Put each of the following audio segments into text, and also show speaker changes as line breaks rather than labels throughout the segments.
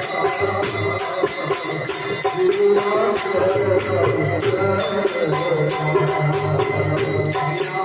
Thank you.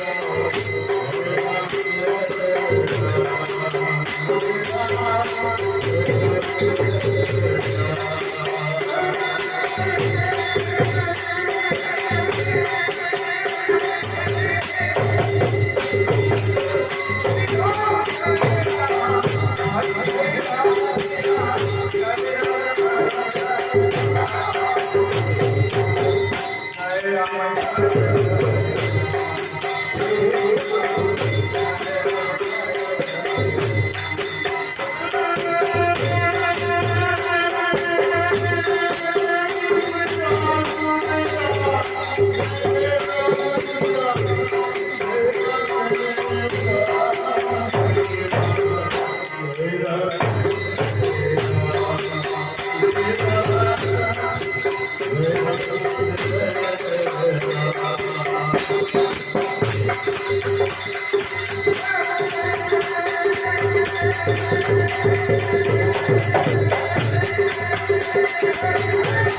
Thank
you. Thank you.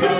Yeah.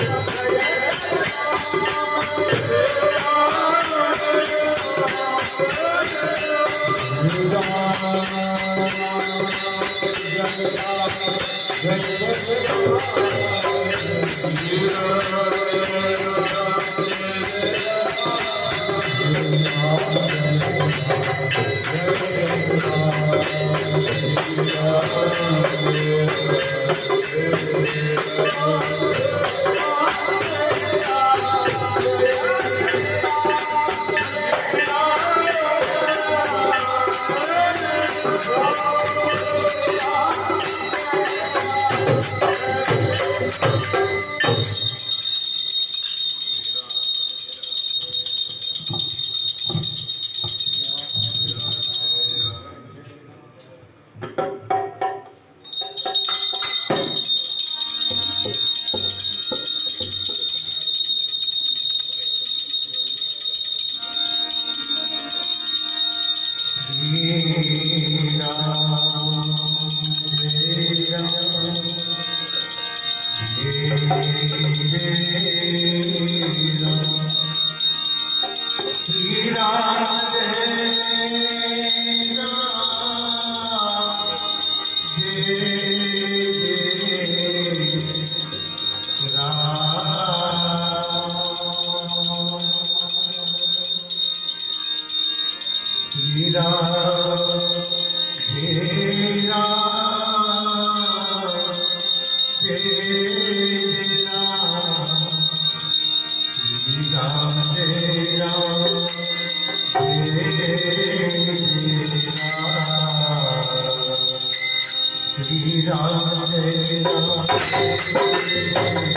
Thank you. Yeah. Thank you.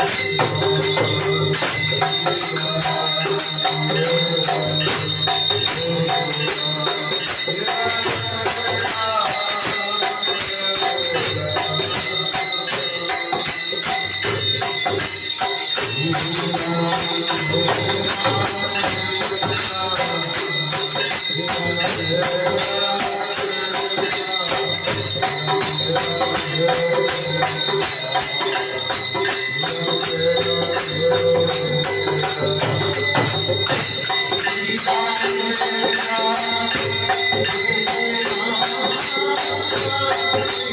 Thank you. Thank you.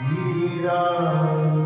Mira.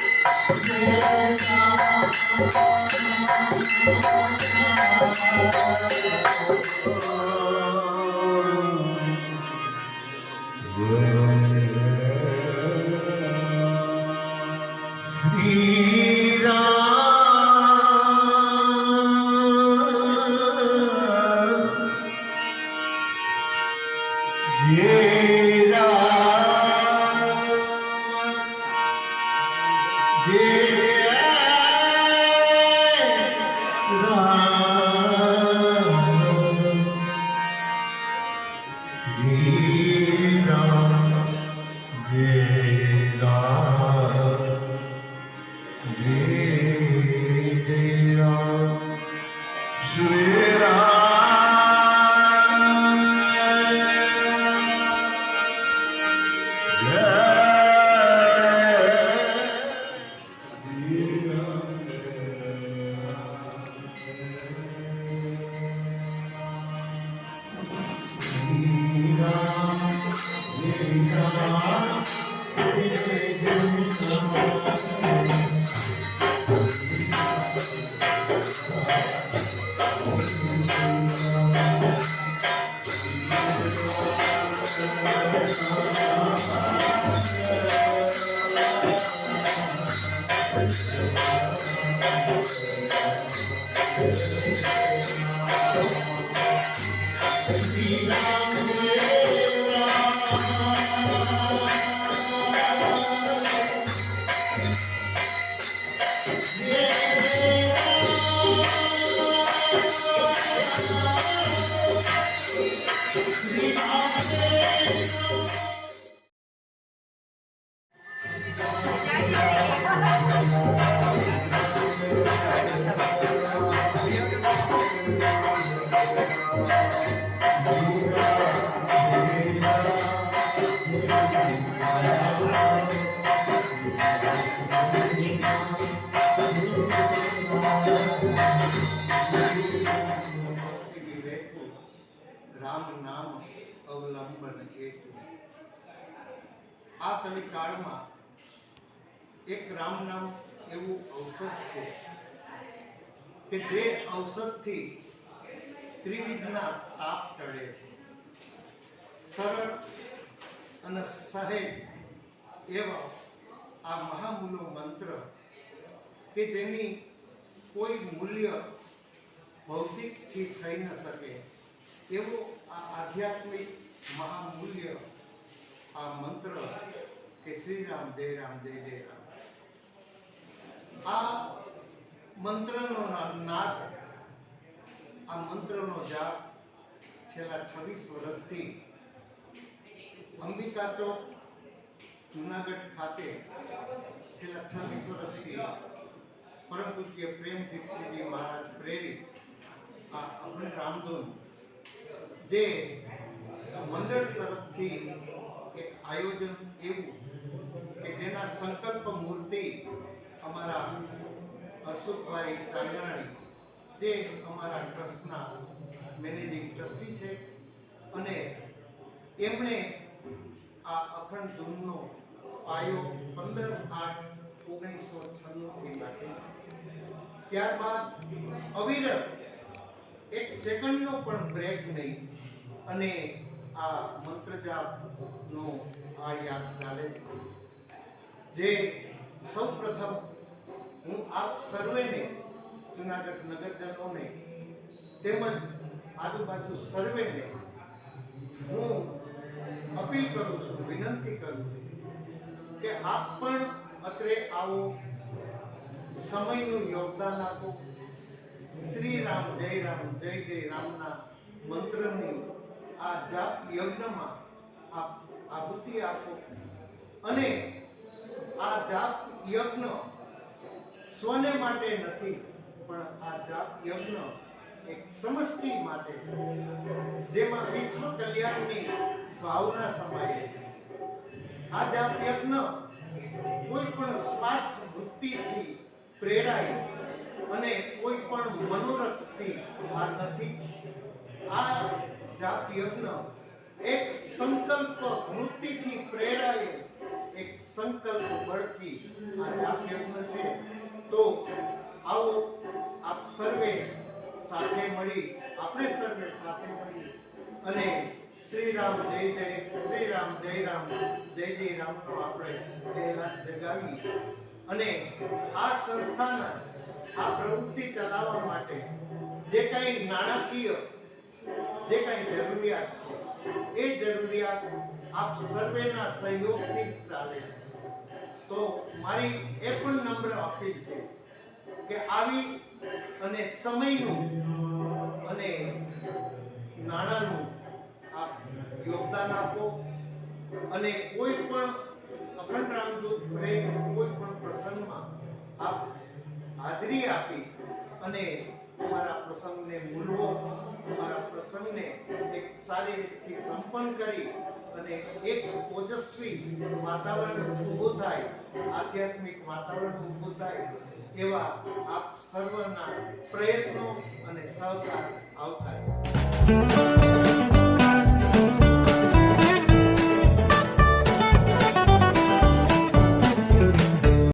Thank you. Judy. તાપ ટળે છે. સરળ અને સહેજ એવા આ મહામૂલો મંત્ર કે જેની કોઈ મૂલ્ય ભૌતિકથી થઈ ન શકે, એવો આ આધ્યાત્મિક મહામૂલ્ય આ મંત્ર કે શ્રી રામ જય રામ જય જય રામ. આ મંત્રનો નાદ, આ મંત્રનો જાપ છેલ્લા છવ્વીસ વર્ષથી અંબિકા ચોક, જુનાગઢ ખાતે છેલ્લા છવ્વીસ વર્ષથી પરમ પૂજ્ય પ્રેમ ભિક્ષુજી મહારાજ પ્રેરિત આ અખંડ રામધૂન જે મંડળ તરફથી એક આયોજન એવું કે જેના સંકલ્પ મૂર્તિ અમારા હર્ષુભાઈ ચાંદરાણી જે અમારા ટ્રસ્ટના મેનેજિંગ ટ્રસ્ટી છે અને એમણે આ અખંડ ધૂમનો પાયો પંદર આઠ ઓગણીસો છન્નુંથી નાખેલ ત્યારબાદ અવિરત એક સેકન્ડનો પણ બ્રેક નહીં અને આ મંત્રજાપનો આ યાદ ચાલે છે. જે સૌ પ્રથમ હું આપ સર્વેને જુનાગઢ નગરજનોને તેમજ આજુબાજુ સર્વેને હું અપીલ કરું છું, વિનંતી કરું છું કે આપ પણ અત્રે આવો, સમયનું યોગદાન આપો. શ્રી રામ, જય રામ, જય જય રામના મંત્રની આ જાપ યજ્ઞમાં આપ આહુતિ આપો. અને આ જાપ યજ્ઞ સ્વને માટે નથી, પણ આ જાપ યજ્ઞ એક સમષ્ટિ માટે છે, જેમાં વિશ્વ કલ્યાણની ભાવના સમાયેલી આ જાપ યજ્ઞ કોઈ પણ સ્વાર્થ વૃત્તિથી પ્રેરાય અને કોઈ પણ મનોરથથી આ નથી. આ જાપ યજ્ઞ એક સંકલ્પ વૃત્તિથી પ્રેરાય, એક સંકલ્પ બળથી આ જાપ યજ્ઞ છે. તો આવો આપ સર્વે સાથે મળી, આપણે સર્વે સાથે મળી. અને શ્રી રામ જય જય શ્રી રામ જય રામ, જય જય રામનો આપણે એલાન જગાવી અને આ સંસ્થાના, આ પ્રવૃત્તિ ચલાવવા માટે જે કાંઈ નાણાકીય, જે કાંઈ જરૂરિયાત છે, એ જરૂરિયાત આપ સર્વેના સહયોગથી ચાલે છે. તો મારી એ પણ નમ્ર અપીલ છે કે આવી અને સમયનું અને નાણાંનું આપ યોગદાન આપો અને કોઈ પણ અખંડ રામદૂત પ્રેમ, કોઈ પણ પ્રસંગમાં આપ હાજરી આપી અને અમારા પ્રસંગને મૂલવો, અમારા પ્રસંગને એક સારી રીતથી સંપન્ન કરી અને એક ઓજસ્વી વાતાવરણ ઊભું થાય, આધ્યાત્મિક વાતાવરણ ઊભું થાય એવા આપ સર્વના પ્રયત્નો અને સહકાર આવકાર.